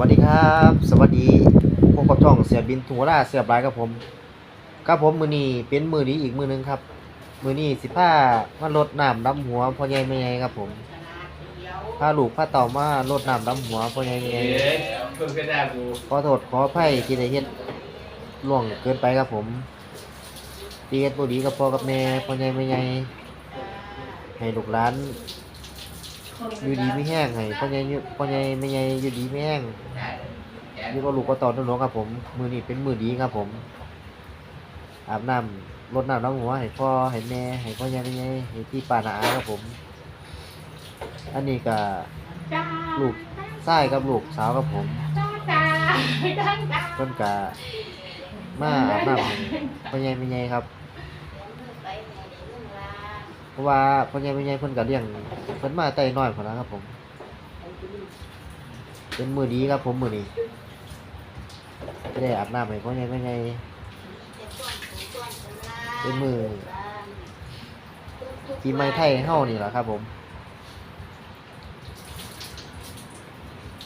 วัสดีครับ สวัสดีพบกับช่องเสียบินถุงราเสียบลายครับผมครับผมมือนี้เป็นมือนี้อีกมือหนึงครับ มือนี้สิผ้ามาลดน้ำดำหัวพ่อใหญ่แม่ใหญ่ครับผมพาลูกพาเต่ามาลดน้ำดำหัวพ่อใหญ่แม่ใหญ่เพิ่งขึ้นได้กูขอโทษขออภัยที่ได้เฮ็ดล่วงเกินไปครับผมที่เฮ็ดบ่ดีกับพ่อกับแม่พ่อใหญ่แม่ใหญ่ให้ลูกหลาน อยู่ดีไม่แห้งให้พ่อใหญ่อยู่พ่อใหญ่แม่ใหญ่อยู่ดีไม่แห้งนี่ก็ลูกก็ตอนน้องๆครับผม มือนี้เป็นมือดีครับผม อาบน้ำรดน้ำน้ำหัวให้พ่อให้แม่ให้พ่อยังไงให้พี่ป้านาอาครับผม อันนี้ก็ลูกชายกับลูกสาวครับผมเพิ่นก็มาอาบน้ำให้พ่อใหญ่แม่ใหญ่ครับ เพราะว่าพ่อใหญ่แม่ใหญ่เพิ่นก็เลี้ยงเพิ่นมาแต่น้อยพุ่นนะครับผม เป็นมือดีครับผมมือนี้ไม่ได้อาบน้ำให้พ่อใหญ่แม่ใหญ่เป็นมือปีใหม่ไทยเฮานี่แหละครับ ผม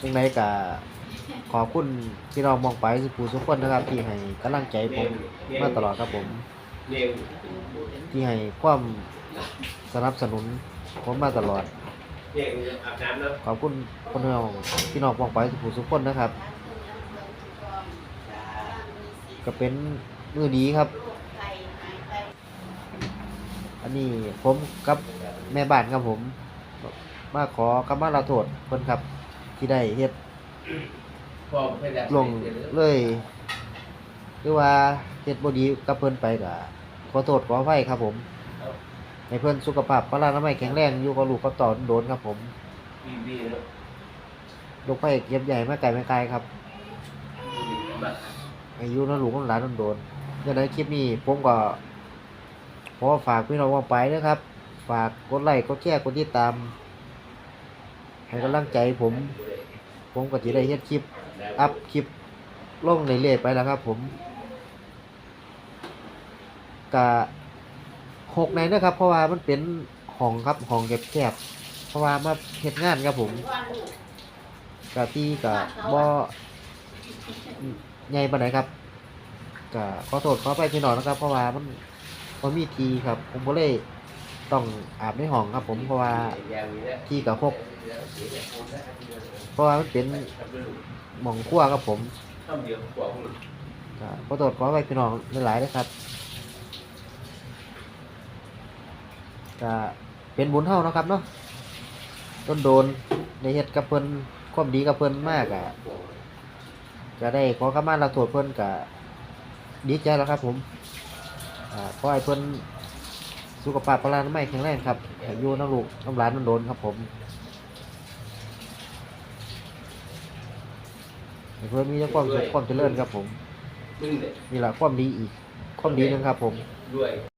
ยังไงกะขอบคุณที่เรามองไปสุภูทุกคนนะครับ ที่ให้กำลังใจผมมาตลอดครับผม ที่ให้ความ สนับสนุนผมมาตลอดเร็วอาบน้ำแล้วขอบคุณคนน้องพี่น้องมองไปสุภูทุกคนนะครับ ก็เป็นมือดีครับ อันนี้ผมกับแม่บ้านครับผม มาขอกำมาลาโทษเพิ่นครับ ที่ได้เฮ็ดพ่อไม่ได้ลงเลยหรือว่าเฮ็ดบ่ดีกับเพิ่นไปก็ขอโทษขออภัยครับผม ให้เพิ่นสุขภาพพลานามัยแข็งแรงอยู่กับลูกกับต่อโดนๆครับผมดีดีเนาะลูกไผ่เก็บใหญ่มาไกลมาไกลครับอายุน้าลูกน้าหลานโดนๆดังนั้นคลิปนี้ผมก็ขอฝากพี่น้องว่าไปนะครับ ฝากกดไลค์กดแชร์กดติดตาม ให้กำลังใจผม ผมก็จะได้เฮ็ดคลิป อัพคลิปลงเรื่อยๆไปแล้วครับผมกะ หกในนะครับ เพราะว่ามันเป็นห้องครับห้องแคบๆเพราะว่ามาเฮ็ดงานครับผมกะที่กะบ่ใหญ่ปานไหนครับกะขอโทษขอไปพี่น้องนะครับ เพราะว่ามันบ่มีทีครับ ผมก็เลยต้องอาบในห้องครับ ผมเพราะว่าที่กะหกเพราะว่ามันเป็นหม่องคั่วครับผมข้ามเดียวกว่าคุณก็ขอโทษขอไปพี่น้องหลายๆนะครับ ก็เป็นบุญเฮานะครับเนาะต้นโดนในเฮ็ดกับเพิ่นความดีกับเพิ่นมากอะจะได้ขอขมาลาโทษเพิ่นก็ดีใจแล้วครับ ผมอ่าขอให้เพิ่นสุขภาพพลานามัยแข็งแรงครับให้อยู่น้ำลูกน้ำหลานน้ำโดนครับผมเพิ่นมีแต่ความสุขความเจริญครับผมนี่แหละความดีอีก ความดีนึงครับผมด้วย